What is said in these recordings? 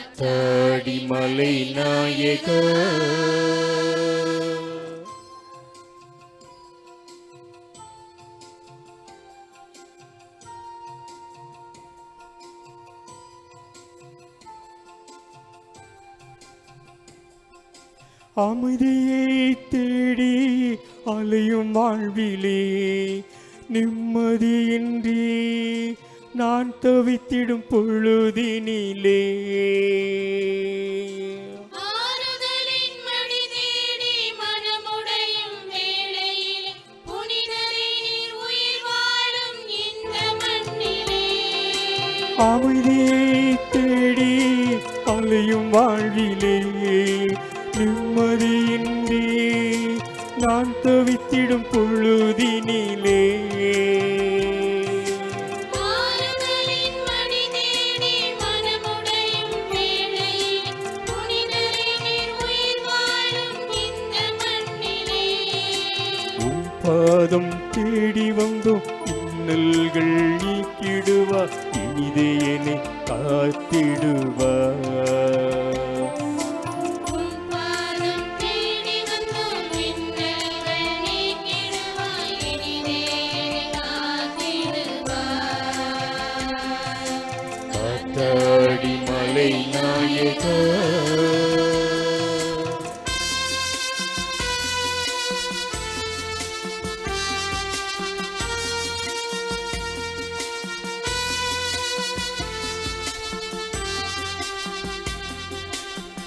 காத்தாடி மலை நாயக. அமைதியை தேடி அலையும் வாழ்விலே நான் தவித்திடும் பொழுதினிலே. அமைதியை தேடி அலையும் வாழ்விலே. நிம்மதியின்றி நான் தவித்திடும் பொழுதினிலே. பாதம் தேடி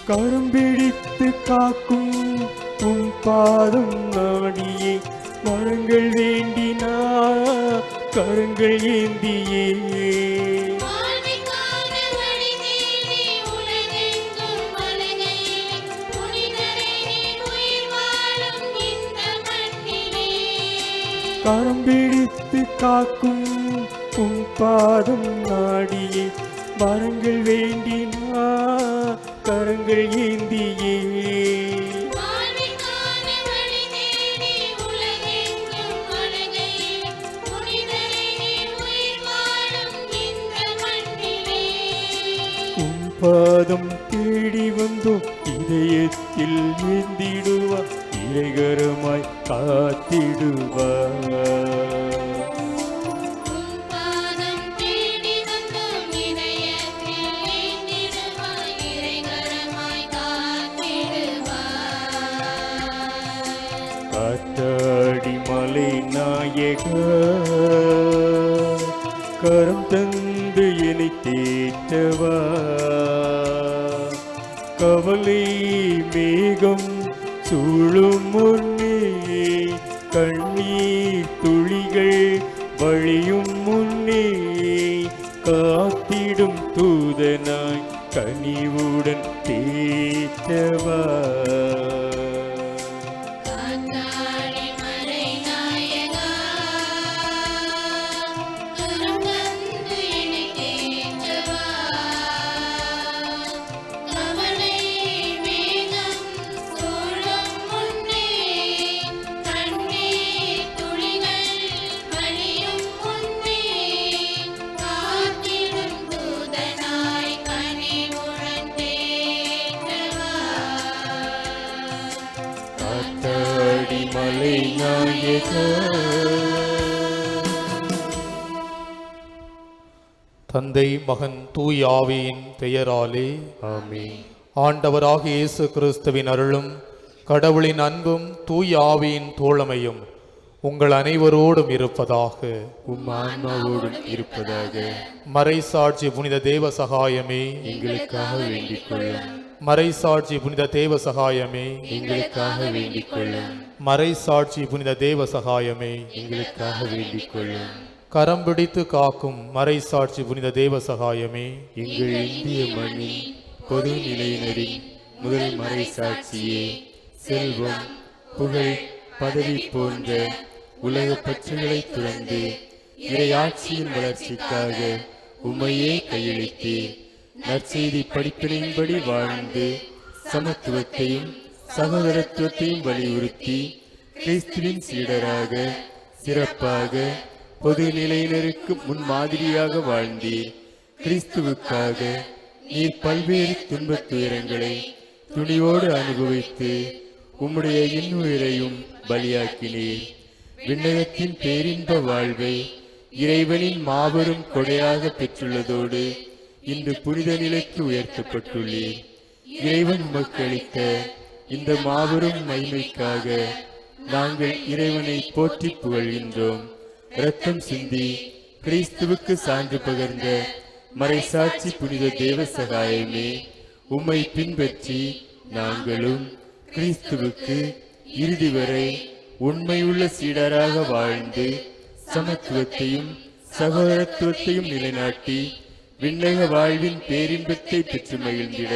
கரம் பிடித்து காக்கும் உம் பாதம் நாடியே வரங்கள் வேண்டினா கரங்கள் ஏந்தியே. கரம் பிடித்து காக்கும் உன் பாதம் நாடியே வரங்கள் வேண்டினா கரங்கள் ஏந்தியே. பாதம் தேடி வந்தோம் இதயத்தில் ஏந்திடுவா இறைகரமாய் காத்திடுவா நாயக கரம் தந்து இனி தீட்டவா கவலை மேகம் சூழும் முன்னே கண்ணீர் துளிகள் வழியும் முன்னே காத்திடும் தூதனாய் கனிவுடன் தந்தை மகன் தூய் ஆவியின் பெயராலே. ஆண்டவராக இயேசு கிறிஸ்துவின் அருளும் கடவுளின் அன்பும் தூய் ஆவியின் தோழமையும் உங்கள் அனைவரோடும் இருப்பதாக. ஆன்மாவோடும் இருப்பதாக. மறைசாட்சி புனித தேவ சகாயமே. எங்களுக்காக வேண்டிக் கொள்ளும் மறைசாட்சி புனித தேவ சகாயமே. எங்களுக்காக வேண்டிக் கொள்ளும் மறைசாட்சி புனித தேவ சகாயமே. எங்களுக்காக வேண்டிக் கொள்ளும் கரம் பிடித்து காக்கும் மறைசாட்சி புனித தேவ சகாயமே. எங்கள் இந்திய மண்ணின் பொது நிலையினரின் முதல் மறை சாட்சியே. செல்வம் புகழ் பதவி போன்ற உலக பற்றுகளை துறந்து இறையாட்சியின் வளர்ச்சிக்காக உம்மையே கையளித்தீர். நற்செய்தி படிப்பினையின்படி வாழ்ந்து சமத்துவத்தையும் சகோதரத்துவத்தையும் வலியுறுத்தி கிறிஸ்துவின் சீடராக சிறப்பாக பொது நிலையினருக்கு முன்மாதிரியாக வாழ்ந்தீர். கிறிஸ்துவுக்காக நீர் பல்வேறு துன்பத் துயரங்களை துணியோடு அனுபவித்து உம்முடைய இன்னுயிரையும் பலியாக்கினீர். விண்ணகத்தின் பேரின்ப வாழ்வை இறைவனின் மாபெரும் கொடையாக பெற்றுள்ளதோடு இன்று புனித நிலைக்கு உயர்த்தப்பட்டுள்ளீர். இறைவன் உமக்கு அளித்த இந்த மாபெரும் மகிமைக்காக நாங்கள் இறைவனை போற்றி புகழ்கின்றோம். ரத்தம் சிந்தி கிறிஸ்துவுக்கு சான்று பகர்ந்த மறைசாட்சி புனித தேவ சகாயமே உம்மை பின்பற்றி நாங்களும் கிறிஸ்துவுக்கு இறுதி வரை உண்மையுள்ள சீடராக வாழ்ந்து சமத்துவத்தையும் சகோதரத்துவத்தையும் நிலைநாட்டி விண்ணக வாழ்வின் பேரின்பத்தை பெற்று மகிழ்ந்திட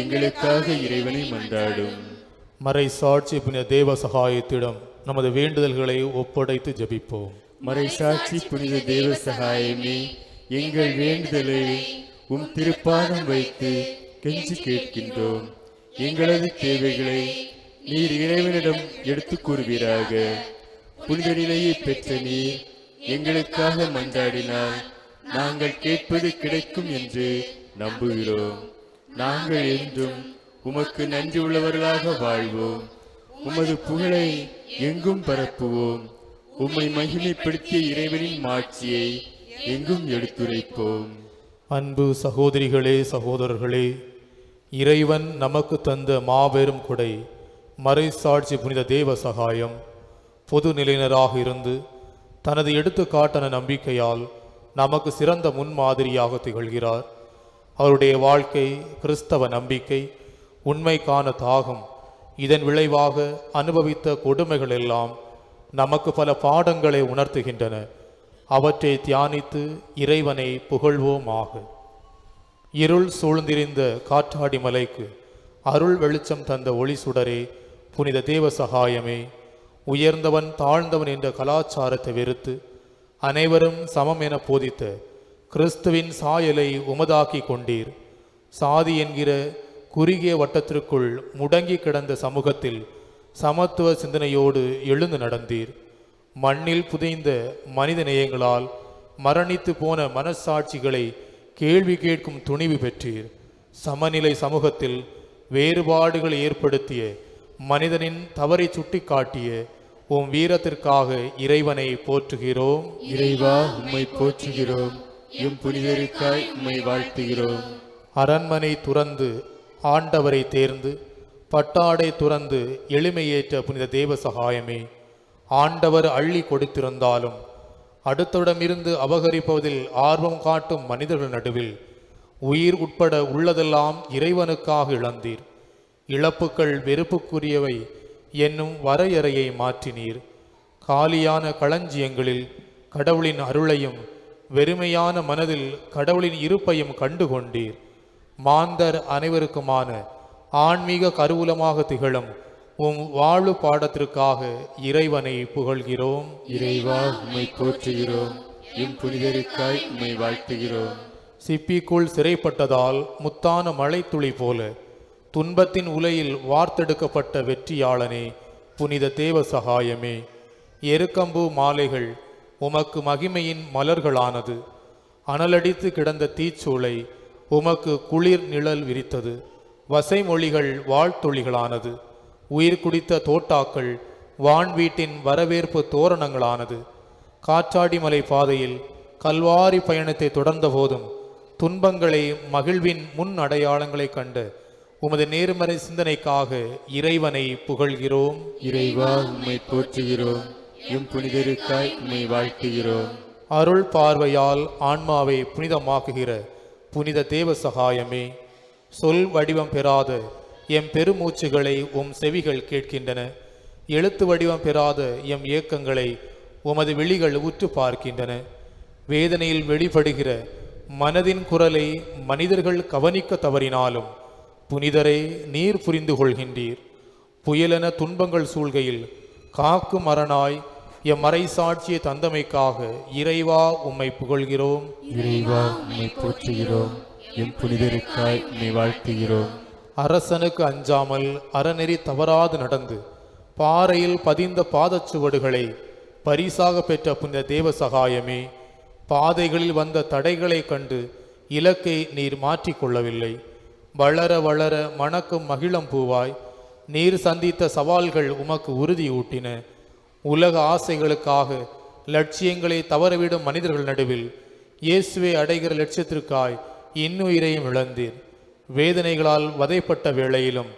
எங்களுக்காக இறைவனை மன்றாடும். மறை சாட்சி புனித தேவ சகாயத்திடம் நமது வேண்டுதல்களை ஒப்படைத்து ஜபிப்போம். மறைசாட்சி புனித தேவ சகாயமே எங்கள் வேண்டுதலை உம் திருப்பாதம் வைத்து கெஞ்சி கேட்கின்றோம். எங்களது தேவைகளை நீர் இறைவனிடம் எடுத்துக் கூறுவீராக. புனித நிலையை பெற்ற நீர் எங்களுக்காக மன்றாடினால் நாங்கள் கேட்பது கிடைக்கும் என்று நம்புகிறோம். நாங்கள் என்றும் உமக்கு நன்றி உள்ளவர்களாக வாழ்வோம். உமது புகழை எங்கும் பரப்புவோம். உம்மை மகிமைப்படுத்திய இறைவனின் மாட்சியை எங்கும் எடுத்துரைப்போம். அன்பு சகோதரிகளே சகோதரர்களே இறைவன் நமக்கு தந்த மாபெரும் கொடை மறைசாட்சி புனித தேவ சகாயம். பொது நிலையினராக இருந்து தனது எடுத்துக்காட்டான நம்பிக்கையால் நமக்கு சிறந்த முன்மாதிரியாக திகழ்கிறார். அவருடைய வாழ்க்கை கிறிஸ்தவ நம்பிக்கை உண்மைக்கான தாகம் இதன் விளைவாக அனுபவித்த கொடுமைகள் எல்லாம் நமக்கு பல பாடங்களை உணர்த்துகின்றன. அவற்றை தியானித்து இறைவனை புகழ்வோமாக. இருள் சூழ்ந்திருந்த காற்றாடி மலைக்கு அருள் வெளிச்சம் தந்த ஒளி சுடரே புனித தேவ சகாயமே. உயர்ந்தவன் தாழ்ந்தவன் என்ற கலாச்சாரத்தை வெறுத்து அனைவரும் சமம் என போதித்த கிறிஸ்துவின் சாயலை உமதாக்கி கொண்டீர். சாதி என்கிற குறுகிய வட்டத்திற்குள் முடங்கி கிடந்த சமூகத்தில் சமத்துவ சிந்தனையோடு எழுந்து நடந்தீர். மண்ணில் புதைந்த மனித நேயங்களால் மரணித்து போன மனசாட்சிகளை கேள்வி கேட்கும் துணிவு பெற்றீர். சமநிலை சமூகத்தில் வேறுபாடுகளை ஏற்படுத்திய மனிதனின் தவறை சுட்டிக்காட்டிய உம் வீரத்திற்காக இறைவனை போற்றுகிறோம். இறைவா உம்மை போற்றுகிறோம். எம் புனிதருக்காய் உம்மை வாழ்த்துகிறோம். அரண்மனை துறந்து ஆண்டவரை தேர்ந்து பட்டாடை துறந்து எளிமையேற்ற புனித தேவ சகாயமே. ஆண்டவர் அள்ளி கொடுத்திருந்தாலும் அடுத்தவிடமிருந்து அபகரிப்பதில் ஆர்வம் காட்டும் மனிதர்கள் நடுவில் உயிர் உட்பட உள்ளதெல்லாம் இறைவனுக்காக இழந்தீர். இழப்புக்கள் வெறுப்புக்குரியவை என்னும் வரையறையை மாற்றினீர். காலியான களஞ்சியங்களில் கடவுளின் அருளையும் வெறுமையான மனதில் கடவுளின் இருப்பையும் கண்டுகொண்டீர். மாந்தர் அனைவருக்குமான ஆன்மீக கருவூலமாக திகழும் உம் வாழ்வு பாடத்திற்காக இறைவனை புகழ்கிறோம். இறைவா உம்மை போற்றுகிறோம். எம் புனிதருக்காய் உம்மை வாழ்த்துகிறோம். சிப்பிக்குள் சிறைப்பட்டதால் முத்தான மழைத்துளி போல துன்பத்தின் உலையில் வார்த்தெடுக்கப்பட்ட வெற்றியாளனே புனித தேவ சகாயமே. எருக்கம்பு மாலைகள் உமக்கு மகிமையின் மலர்களானது. அனலடித்து கிடந்த தீச்சூளை உமக்கு குளிர் நிழல் விரித்தது. வசைமொழிகள் வாழ்த்தொழிகளானது உயிர் குடித்த தோட்டாக்கள் வான்வீட்டின் வரவேற்பு தோரணங்களானது. காற்றாடிமலை பாதையில் கல்வாரி பயணத்தை தொடர்ந்த போதும் துன்பங்களை மகிழ்வின் முன் அடையாளங்களை கண்ட உமது நேர்மறை சிந்தனைக்காக இறைவனை புகழ்கிறோம். இறைவா உம்மை போற்றுகிறோம். எம் புனிதருக்காய் உம்மை வாழ்த்துகிறோம். அருள் பார்வையால் ஆன்மாவை புனிதமாக்குகிற புனித தேவ சகாயமே. சொல் வடிவம் பெறாது. எம் பெருமூச்சுகளை உம் செவிகள் கேட்கின்றன. எழுத்து வடிவம் பெறாத எம் ஏக்கங்களை உமது விழிகள் உற்று பார்க்கின்றன. வேதனையில் வெளிப்படுகிற மனதின் குரலை மனிதர்கள் கவனிக்க தவறினாலும் புனிதரை நீர் புரிந்து கொள்கின்றீர். புயலென துன்பங்கள் சூழ்கையில் காக்கு மரணாய் எம் மறை சாட்சியை தந்தமைக்காக இறைவா உம்மை புகழ்கிறோம். இறைவா உம்மை போற்றுகிறோம். என் புனிதருக்காய் நீ வாழ்த்துகிறோம். அரசனுக்கு அஞ்சாமல் அறநெறி தவறாது நடந்து பாறையில் பதிந்த பாதச்சுவடுகளை பரிசாக பெற்ற புனித தேவ சகாயமே பாதைகளில் வந்த தடைகளை கண்டு இலக்கை நீர் மாற்றிக்கொள்ளவில்லை வளர வளர மணக்கும் மகிழம் பூவாய் நீர் சந்தித்த சவால்கள் உமக்கு உறுதியூட்டின. உலக ஆசைகளுக்காக லட்சியங்களை தவறவிடும் மனிதர்கள் நடுவில் இயேசுவை அடைகிற லட்சியத்திற்காய் இன்னுயிரையும் இழந்தீர். வேதனைகளால் வதைப்பட்ட வேளையிலும்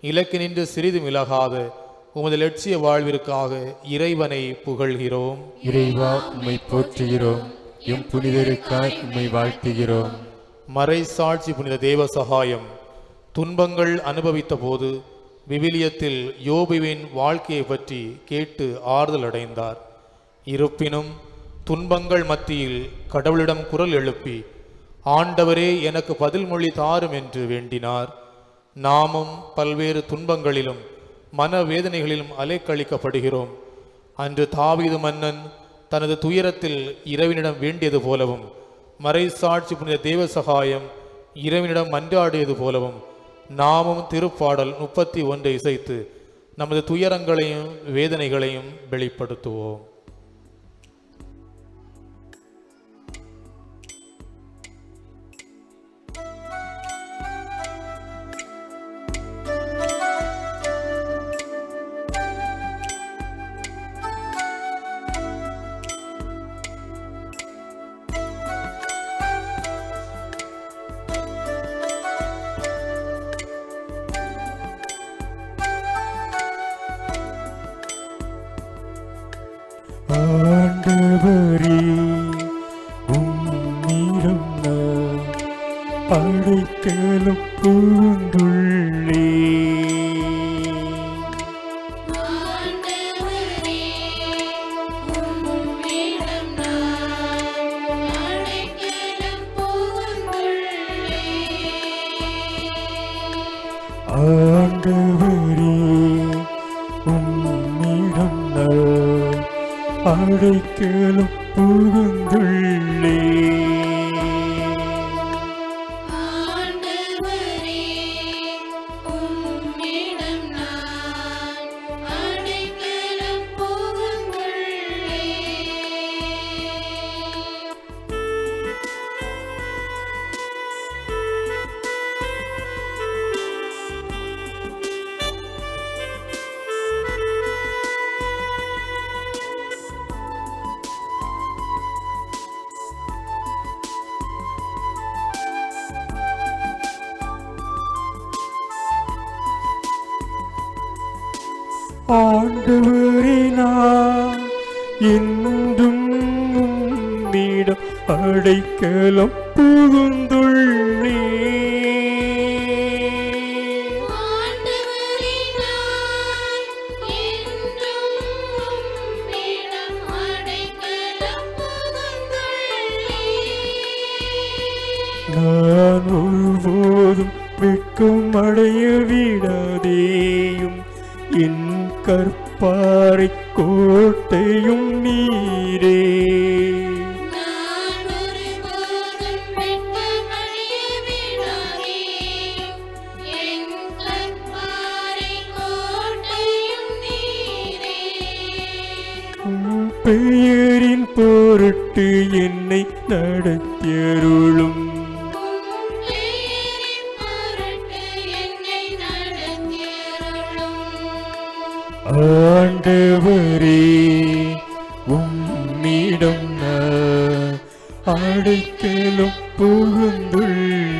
இலக்கு நின்று சிறிதும் விலகாத உமது லட்சிய வாழ்விற்காக இறைவனை புகழ்கிறோம். இறைவா உம்மை போற்றுகிறோம். எம் புனிதருக்காய் உம்மை வாழ்த்துகிறோம். மறை சாட்சி புனித தேவ சகாயம். துன்பங்கள் அனுபவித்த போது விவிலியத்தில் யோபுவின் வாழ்க்கையை பற்றி கேட்டு ஆறுதல் அடைந்தார். இருப்பினும் துன்பங்கள் மத்தியில் கடவுளிடம் குரல் எழுப்பி ஆண்டவரே எனக்கு பதில் மொழி தாரும் என்று வேண்டினார். நாமும் பல்வேறு துன்பங்களிலும் மனவேதனைகளிலும் அலைக்கழிக்கப்படுகிறோம். அன்று தாவீது மன்னன் தனது துயரத்தில் இறைவனிடம் வேண்டியது போலவும் மறைசாட்சி புனித தெய்வ சகாயம் இறைவனிடம் மன்றாடியது போலவும் நாமும் திருப்பாடல் முப்பத்தி ஒன்றை இசைத்து நமது துயரங்களையும் வேதனைகளையும் வெளிப்படுத்துவோம். வாழை கேளும் புகுந்துள்ள அடைக்கலம் புகுந்துள்ளே நான் ஒருபோதும் வெட்கம் அடைய விடாதேயும். என் கற்பாறை கோட்டையும் நீரே ஆண்டவரே உம்மிடம் நான் அடைக்கலும் புகுந்துள்ளே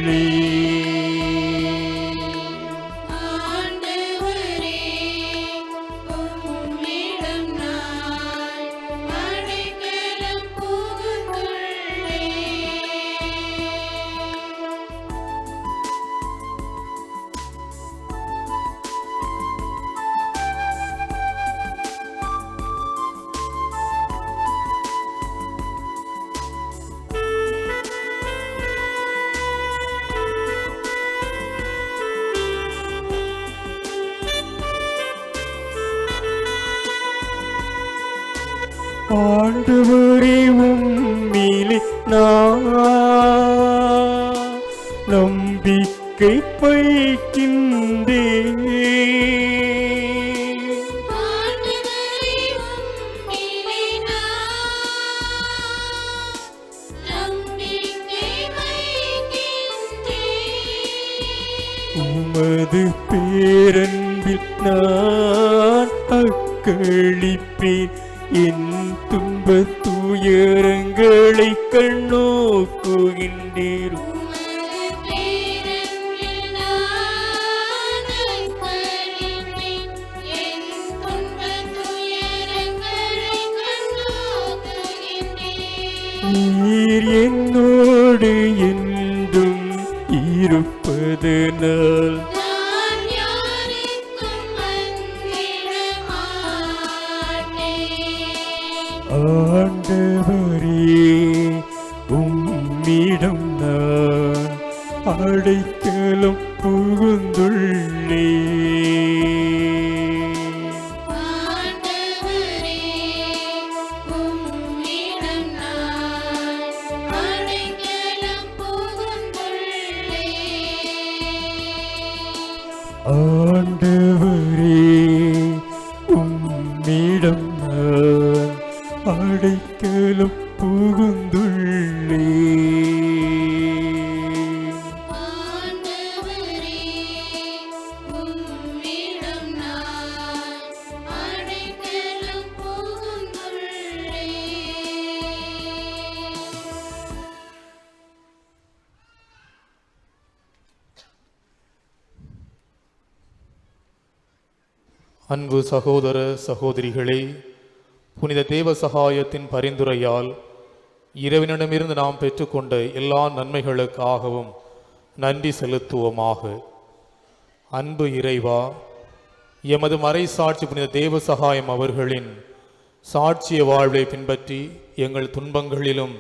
நான் நம்பிக்கை பைக்கின்றே உமது பேரன்பில் நான் அக்களிப்பேன் என் துன்பத்தை துயரங்களை கண்ணோக்குகின்றீர் நீர் என்னோடு என்றும் இருப்பதனால் நான் யாருக்கும் அன்பு சகோதர சகோதரிகளே புனித தேவ சகாயத்தின் பரிந்துரையால் இறைவனிடமிருந்து நாம் பெற்றுக்கொண்ட எல்லா நன்மைகளுக்காகவும் நன்றி செலுத்துவோமாக. அன்பு இறைவா எமது மறை சாட்சி புனித தேவ சகாயம் அவர்களின் சாட்சிய வாழ்வை பின்பற்றி எங்கள் துன்பங்களிலும்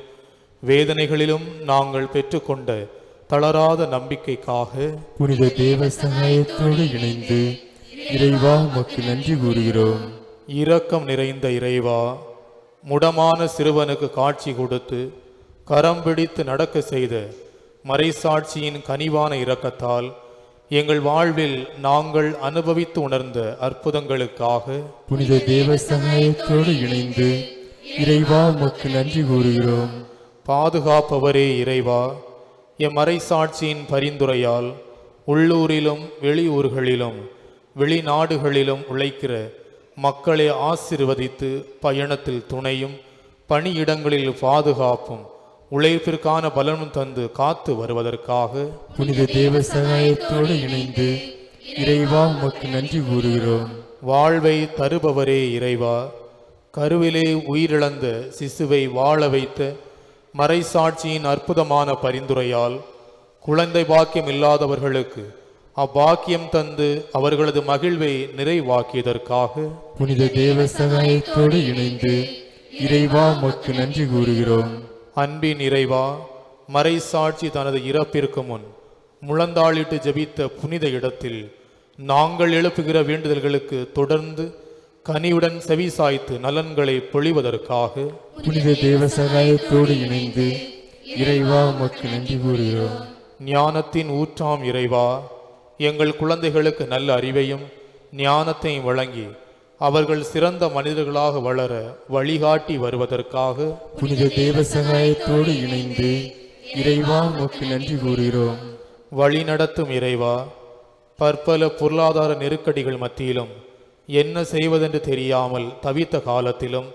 வேதனைகளிலும் நாங்கள் பெற்றுக்கொண்ட தளராத நம்பிக்கைக்காக புனித தேவ சகாயத்தோடு இணைந்து இறைவா உமக்கு நன்றி கூறுகிறோம். இரக்கம் நிறைந்த இறைவா முடமான சிறுவனுக்கு காட்சி கொடுத்து கரம் பிடித்து நடக்க செய்த மறைசாட்சியின் கனிவான இரக்கத்தால் எங்கள் வாழ்வில் நாங்கள் அனுபவித்து உணர்ந்த அற்புதங்களுக்காக புனித தேவ சகாயத்தோடு இணைந்து இறைவா உமக்கு நன்றி கூறுகிறோம். பாதுகாப்பவரே இறைவா எம் மறைசாட்சியின் பரிந்துரையால் உள்ளூரிலும் வெளியூர்களிலும் வெளிநாடுகளிலும் உழைக்கிற மக்களை ஆசிர்வதித்து பயணத்தில் துணையும் பணியிடங்களில் பாதுகாப்பும் உழைப்பிற்கான பலனும் தந்து காத்து வருவதற்காக. புனித தேவ சகாயத்தோடு இணைந்து இறைவா உமக்கு நன்றி கூறுகிறோம். வாழ்வை தருபவரே இறைவா கருவிலே உயிரிழந்த சிசுவை வாழ வைத்த மறைசாட்சியின் அற்புதமான பரிந்துரையால் குழந்தை பாக்கியம் இல்லாதவர்களுக்கு அப்பாக்கியம் தந்து அவர்களது மகிழ்வை நிறைவாக்கியதற்காக. புனித தேவ சகாயத்தோடு இணைந்து இறைவா உமக்கு நன்றி கூறுகிறோம். அன்பின் இறைவா மறைசாட்சி தனது இறப்பிற்கு முன் முழந்தாளிட்டு ஜெபித்த புனித இடத்தில் நாங்கள் எழுப்புகிற வேண்டுதல்களுக்கு தொடர்ந்து கனிவுடன் செவிசாய்த்து நலன்களை பொழிவதற்காக. புனித தேவ சகாயத்தோடு இணைந்து இறைவா உமக்கு நன்றி கூறுகிறோம். ஞானத்தின் ஊற்றாம் இறைவா எங்கள் குழந்தைகளுக்கு நல்ல அறிவையும் ஞானத்தையும் வழங்கி அவர்கள் சிறந்த மனிதர்களாக வளர வழிகாட்டி வருவதற்காக புனித தேவ சகாயத்தோடு இணைந்து இறைவா உமக்கு நன்றி கூறுகிறோம். வழிநடத்தும் இறைவா பற்பல பொருளாதார நெருக்கடிகள் மத்தியிலும் என்ன செய்வதென்று தெரியாமல் தவித்த காலத்திலும்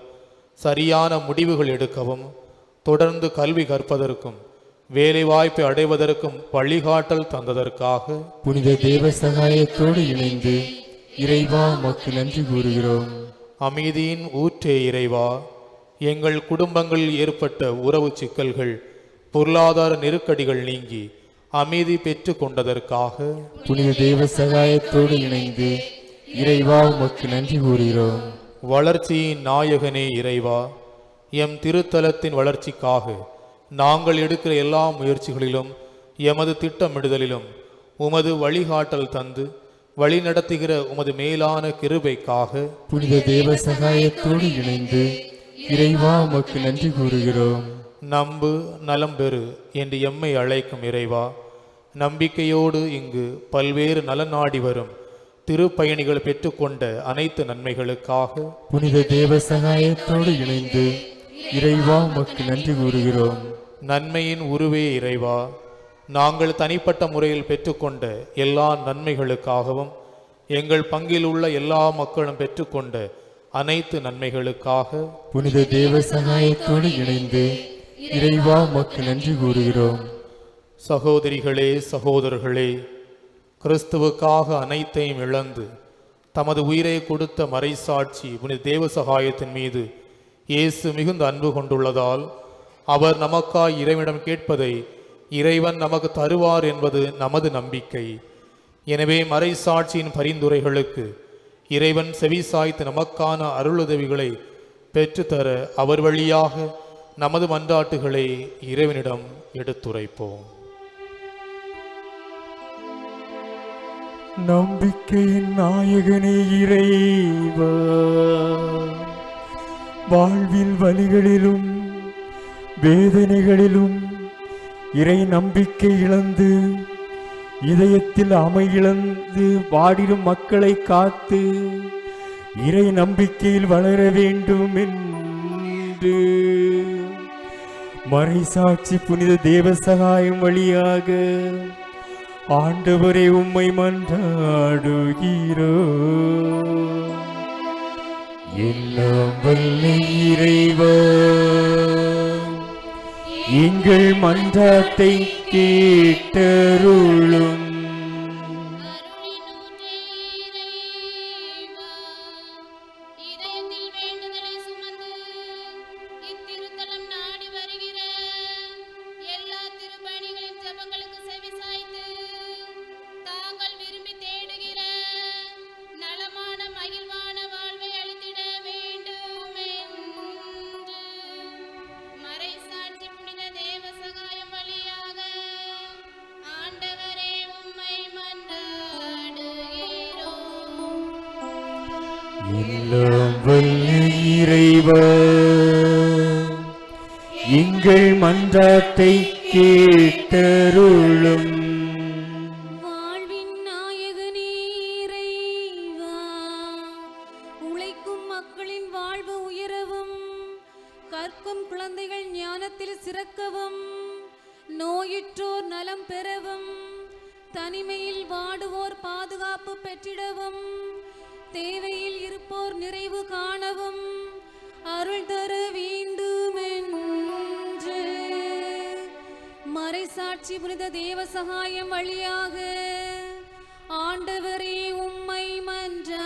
சரியான முடிவுகள் எடுக்கவும் தொடர்ந்து கல்வி கற்பதற்கும் வேலைவாய்ப்பை அடைவதற்கும் வழிகாட்டல் தந்ததற்காக புனித தேவ சகாயத்தோடு இணைந்து இறைவா உமக்கு நன்றி கூறுகிறோம். அமைதியின் ஊற்றே இறைவா எங்கள் குடும்பங்களில் ஏற்பட்ட உறவு சிக்கல்கள் பொருளாதார நெருக்கடிகள் நீங்கி அமைதி பெற்று கொண்டதற்காக புனித தேவ சகாயத்தோடு இணைந்து இறைவா உமக்கு நன்றி கூறுகிறோம். வளர்ச்சியின் நாயகனே இறைவா எம் திருத்தலத்தின் வளர்ச்சிக்காக நாங்கள் எடுக்கிற எல்லா முயற்சிகளிலும் எமது திட்டமிடுதலிலும் உமது வழிகாட்டல் தந்து வழிநடத்துகிற உமது மேலான கிருபைக்காக புனித தேவ சகாயத்தோடு இணைந்து இறைவா உமக்கு நன்றி கூறுகிறோம். நம்பு நலம் பெறு என்று எம்மை அழைக்கும் இறைவா. நம்பிக்கையோடு இங்கு பல்வேறு நலன் நாடி வரும் திருப்பயணிகள் பெற்றுக்கொண்ட அனைத்து நன்மைகளுக்காக புனித தேவ சகாயத்தோடு இணைந்து இறைவா உமக்கு நன்றி கூறுகிறோம். நன்மையின் உருவே இறைவா. நாங்கள் தனிப்பட்ட முறையில் பெற்றுக்கொண்ட எல்லா நன்மைகளுக்காகவும் எங்கள் பங்கில் உள்ள எல்லா மக்களும் பெற்றுக்கொண்ட அனைத்து நன்மைகளுக்காக புனித தேவ சகாயத்தோடு இணைந்து இறைவா உமக்கு நன்றி கூறுகிறோம். சகோதரிகளே சகோதரர்களே கிறிஸ்துவுக்காக அனைத்தையும் இழந்து தமது உயிரை கொடுத்த மறைசாட்சி புனித தேவ சகாயத்தின் மீது இயேசு மிகுந்த அன்பு கொண்டுள்ளதால் அவர் நமக்காய் இறைவனிடம் கேட்பதை இறைவன் நமக்கு தருவார் என்பது நமது நம்பிக்கை. எனவே மறை சாட்சியின் பரிந்துரைகளுக்கு இறைவன் செவிசாய்த்து நமக்கான அருளுதவிகளை பெற்றுத்தர அவர் வழியாக நமது மன்றாட்டுகளை இறைவனிடம் எடுத்துரைப்போம். நம்பிக்கையின் நாயகனே இறைவா வாழ்வில் வழிகளிலும் வேதனைகளிலும் இறை நம்பிக்கை இழந்து இதயத்தில் அமையிழந்து வாடிடும் மக்களை காத்து இறை நம்பிக்கையில் வளர வேண்டும் என்று மறைசாட்சி புனித தேவ சகாயம் வழியாக ஆண்டவரை உம்மை மன்றாடுகிறோ. எல்லாம் வல்ல இறைவா. எங்கள் மன்றத்தை கேட்டருளும். இறைவா எங்கள் மன்றாட்டை கேட்டருளும். வாழ்வின் நாயகனே இறைவா உழைக்கும் மக்களின் வாழ்வு உயரவும் கற்கும் குழந்தைகள் ஞானத்தில் சிறக்கவும் நோயுற்றோர் நலம் பெறவும் தனிமையில் வாடுவோர் பாதுகாப்பு பெற்றிடவும் தேவையில் இருப்போர் நிறைவு காணவும் அருள் தர வேண்டுமென்று மறைசாட்சி புனித தேவ சகாயம் வழியாக ஆண்டவரே உம்மை மன்றாடுகிறோம்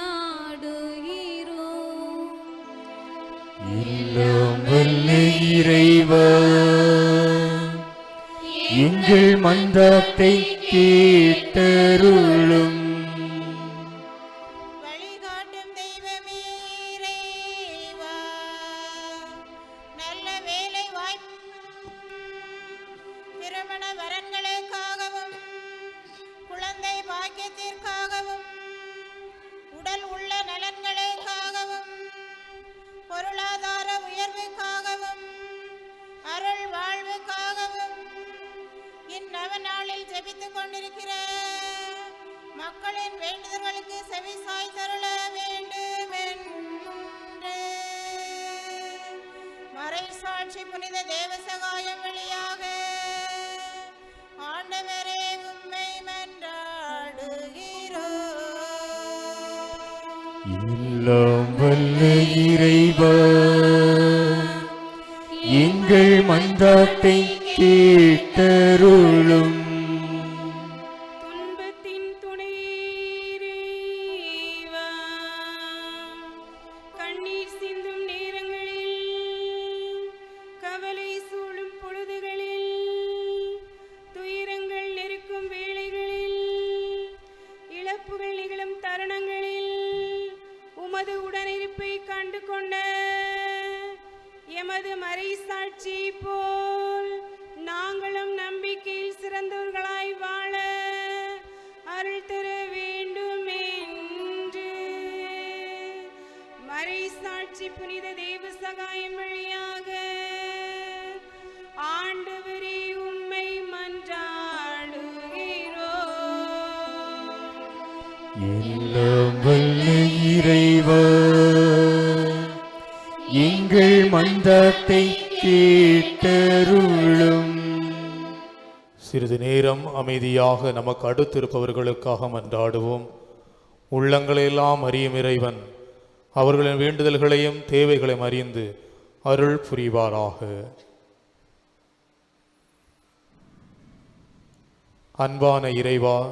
இறைவா. எங்கள் மன்றாட்டை கேட்டருளும். வாழ்வுக்காகவும் அருள் வாழ்வுக்காகவும் இந்நவ நாளில் ஜெபித்துக் கொண்டிருக்கிற மக்களின் வேண்டுதல்களுக்கு செவி சாய் தருள வேண்டும் என்று மறைசாட்சி புனித தேவ சகாயம் வழியாக ஆண்டவரே உம்மை மன்றாடுகிறோம் எல்லாம் வல்ல இறைவா. எங்கள் மன்றாட்டை கேட்டருளும். எமது மறைசாட்சி போல் நாங்களும் நம்பிக்கையில் சிறந்தவர்களாய் வாழ அருள் தர வேண்டும் என்று. மறைசாட்சி புனித தெய்வ சகாயம் வழியாக ஆண்டவரே உம்மை மன்றாடுகிறோம் இறைவா. மந்தத்தை மன்றாட்டை கேட்டருளும். சிறிது நேரம் அமைதியாக நமக்கு அடுத்திருப்பவர்களுக்காக மன்றாடுவோம். உள்ளங்களையெல்லாம் அறியும் இறைவன். அவர்களின் வேண்டுதல்களையும் தேவைகளையும் அறிந்து அருள் புரிவாராக. அன்பான இறைவா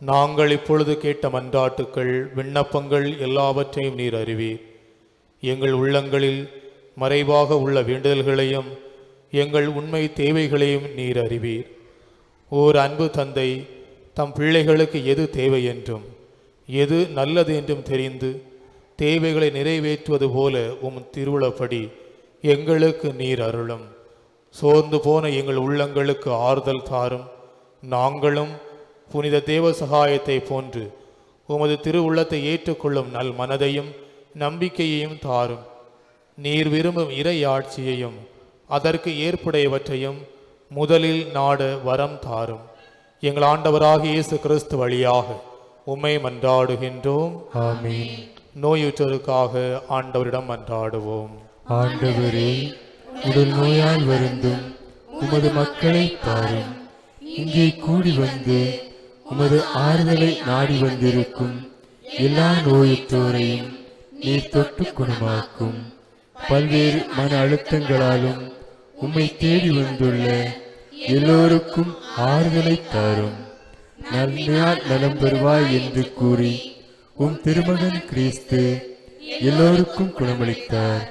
நாங்கள் இப்பொழுது கேட்ட மன்றாட்டுக்கள் விண்ணப்பங்கள் எல்லாவற்றையும் நீர் அறிவீர். எங்கள் உள்ளங்களில் மறைவாக உள்ள வேண்டுதல்களையும் எங்கள் உண்மை தேவைகளையும் நீர் அறிவீர். ஓர் அன்பு தந்தை தம் பிள்ளைகளுக்கு எது தேவை என்றும் எது நல்லது என்றும் தெரிந்து தேவைகளை நிறைவேற்றுவது போல உம் திருவிழப்படி எங்களுக்கு நீர் அருளும். சோர்ந்து போன எங்கள் உள்ளங்களுக்கு ஆறுதல் தாரும். நாங்களும் புனித தேவ சகாயத்தை போன்று உமது திருவுள்ளத்தை ஏற்றுக்கொள்ளும் நல் மனதையும் நம்பிக்கையையும் தாரும். நீர் விரும்பும் இறை ஆட்சியையும் அதற்கு ஏற்புடையவற்றையும் முதலில் நாட வரம் தாரும். எங்கள் ஆண்டவராக இயேசு கிறிஸ்து வழியாக உம்மை மன்றாடுகின்றோம். ஆமென். நோயுற்றோருக்காக ஆண்டவரிடம் மன்றாடுவோம். ஆண்டவரே உடல் நோயால் வருந்தும் உமது மக்களை பாரும். இங்கே கூடி வந்து உமது ஆறுதலை நாடி வந்திருக்கும் எல்லா நோயுற்றோரையும் நீர் தொட்டு குணமாக்கும். பல்வேறு மன அழுத்தங்களாலும் உம்மை தேடி வந்துள்ள எல்லோருக்கும் ஆறுதலை தாரும். நன்மையால் நலம் பெறுவாய் என்று கூறி உம் திருமகன் கிறிஸ்து எல்லோருக்கும் குணமளித்தார்.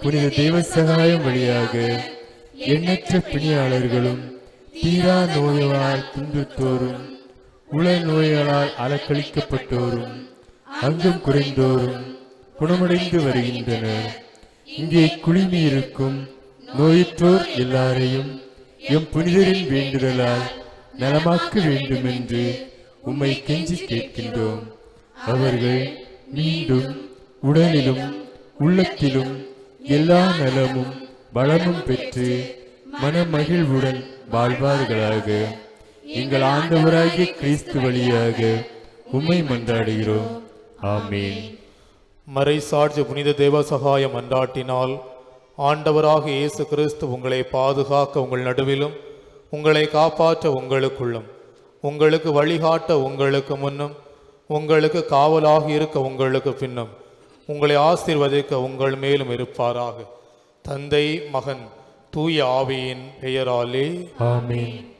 புனித தெய்வ சகாயம் வழியாக எண்ணற்ற பிணியாளர்களும் தீரா நோயால் துன்புற்றோரும் உள நோய்களால் அலக்களிக்கப்பட்டோரும் அங்கம் குறைந்தோரும் குணமடைந்து வருகின்றனர். இங்கே குழுமி இருக்கும் நோயுற்றோர் எல்லாரையும் எம் புனிதரின் வேண்டுதலால் நலமாக்க வேண்டும் என்று உம்மை கெஞ்சி கேட்கின்றோம். அவர்கள் மீண்டும் உடலிலும் உள்ளத்திலும் எல்லா நலமும் பலமும் பெற்று மனமகிழ்வுடன் வாழ்வார்களாக. எங்கள் ஆண்டவராகிய கிறிஸ்து வழியாக உம்மை மன்றாடுகிறோம். ஆமேன். மறைசாட்சி புனித தேவ சகாயம் அன்றாட்டினால் ஆண்டவராக இயேசு கிறிஸ்து உங்களை பாதுகாக்க உங்கள் நடுவிலும் உங்களை காப்பாற்ற உங்களுக்குள்ளும் உங்களுக்கு வழிகாட்ட உங்களுக்கு முன்னும் உங்களுக்கு காவலாக இருக்க உங்களுக்கு பின்னும் உங்களை ஆசீர்வதிக்க உங்கள் மேலும் இருப்பாராக. தந்தை மகன் தூய ஆவியின் பெயராலே. ஆமீன்.